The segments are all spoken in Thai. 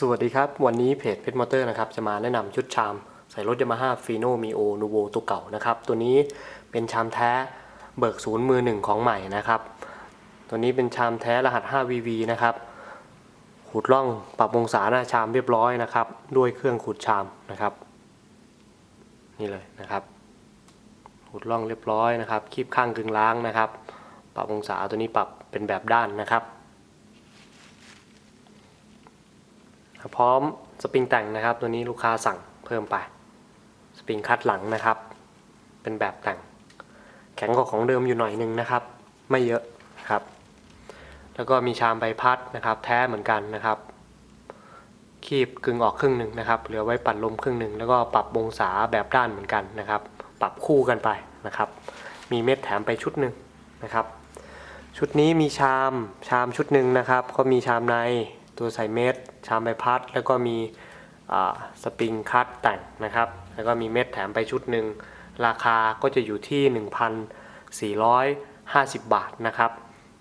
สวัสดีครับ วันนี้เพจเพชรมอเตอร์นะครับจะมาแนะนำชุดชาม ใส่รถยามาฮ่าฟีโนมีโอนูโวตัวเก่านะครับ ตัวนี้เป็นชามแท้เบิกศูนย์มือหนึ่งของใหม่นะครับ ตัวนี้เป็นชามแท้รหัส 5VV นะครับขูดร่องปรับองศาหน้าชามเรียบร้อยนะครับ ด้วยเครื่องขูดชามนะครับ นี่เลยนะครับขูดร่องเรียบร้อยนะครับคีบข้างกึ่งล้างนะครับ ปรับองศาตัวนี้ปรับเป็นแบบด้านนะครับ พร้อมสปริงแต่งนะครับ ตัวนี้ลูกค้าสั่งเพิ่มไป สปริงคัดหลังนะครับ เป็นแบบแต่ง แข็งกว่าของเดิมอยู่หน่อยนึงนะครับ ไม่เยอะครับ แล้วก็มีชามใบพัดนะครับ แท้เหมือนกันนะครับ คีบกึ่งออกครึ่งหนึ่งนะครับ เหลือไว้ปั่นลมครึ่งหนึ่งแล้วก็ปรับองศาแบบด้านเหมือนกันนะครับ ปรับคู่กันไปนะครับ มีเม็ดแถมไปชุดหนึ่งนะครับ ชุดนี้มีชามชามชุดหนึ่งนะครับ ก็มีชามใน ตัวใส่เม็ดชามใบพัด แล้วก็มีสปริงคัตแต่งนะครับ แล้วก็มีเม็ดแถมไปชุดหนึ่ง ราคาก็จะอยู่ที่ 1,450 บาทนะครับ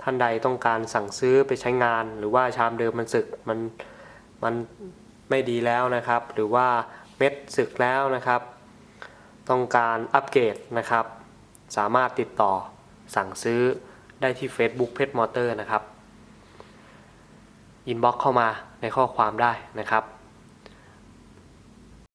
ท่านใดต้องการสั่งซื้อไปใช้งาน หรือว่าชามเดิมมันสึกมันมันไม่ดีแล้วนะครับ หรือว่าเม็ดสึกแล้วนะครับ ต้องการอัปเกรดนะครับ สามารถติดต่อสั่งซื้อได้ที่ Facebook เพชรมอเตอร์นะครับ อินบ็อกเข้ามาในข้อความได้นะครับ